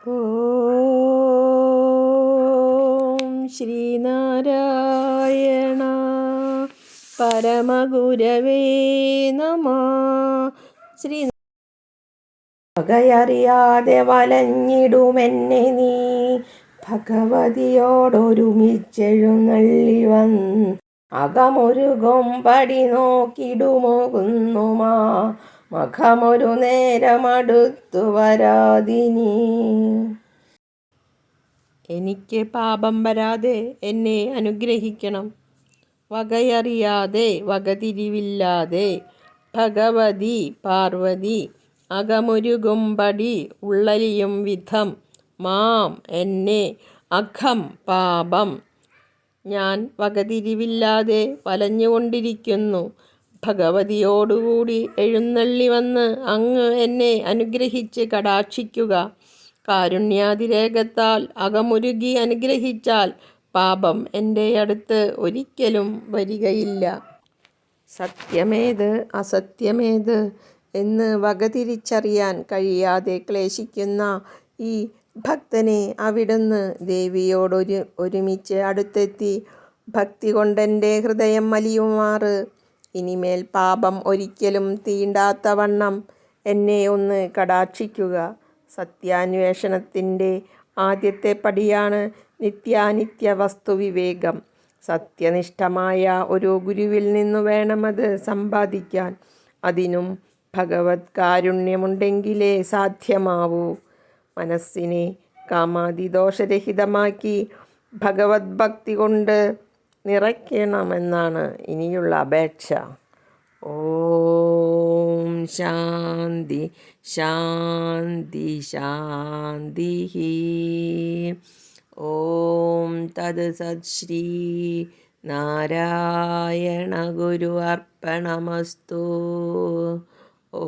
ഓം ശ്രീനാരായണ പരമഗുരവേ നമ. ശ്രീ പകയറിയാതെ വലഞ്ഞിടുമെന്നെ നീ. ഭഗവതിയോടൊരുമിച്ചെഴുന്നള്ളി വന്ന് അകമൊരു കൊമ്പടി നോക്കിടുമോകുന്നുമാ മഖമൊരു നേരമടുത്തു വരാതിനി. എനിക്ക് പാപം വരാതെ എന്നെ അനുഗ്രഹിക്കണം. വകയറിയാതെ വകതിരിവില്ലാതെ ഭഗവതി പാർവതി അകമൊരുകുമ്പടി ഉള്ളലിയും വിധം മാം എന്നെ അഖം പാപം. ഞാൻ വകതിരിവില്ലാതെ വലഞ്ഞുകൊണ്ടിരിക്കുന്നു. ഭഗവതിയോടുകൂടി എഴുന്നള്ളി വന്ന് അങ്ങ് എന്നെ അനുഗ്രഹിച്ച് കടാക്ഷിക്കുക. കാരുണ്യാതിരേകത്താൽ അകമുരുകി അനുഗ്രഹിച്ചാൽ പാപം എന്റെ അടുത്ത് ഒരിക്കലും വരികയില്ല. സത്യമേത് അസത്യമേത് എന്ന് വകതിരിച്ചറിയാൻ കഴിയാതെ ക്ലേശിക്കുന്ന ഈ ഭക്തനെ അവിടുന്ന് ദേവിയോടൊരു ഒരുമിച്ച് അടുത്തെത്തി. ഭക്തി കൊണ്ടെന്റെ ഹൃദയം മലിയുമാറ്. ഇനിമേൽ പാപം ഒരിക്കലും തീണ്ടാത്തവണ്ണം എന്നെ ഒന്ന് കടാക്ഷിക്കുക. സത്യാന്വേഷണത്തിന്റെ ആദ്യത്തെ പടിയാണ് നിത്യാനിത്യ വസ്തുവിവേകം സത്യനിഷ്ഠമായ ഒരു ഗുരുവിൽ നിന്നു വേണമത് സമ്പാദിക്കാൻ. അതിനും ഭഗവത് കാരുണ്യമുണ്ടെങ്കിലേ സാധ്യമാവൂ. മനസ്സിനെ കാമാതിദോഷരഹിതമാക്കി ഭഗവത് ഭക്തി കൊണ്ട് നിറയ്ക്കണമെന്നാണ് ഇനിയുള്ള അപേക്ഷ. ഓം ശാന്തി ശാന്തി ശാന്തി ഓം തത് സത് ശ്രീ നാരായണ ഗുരു അർപ്പണമസ്തു. ഓ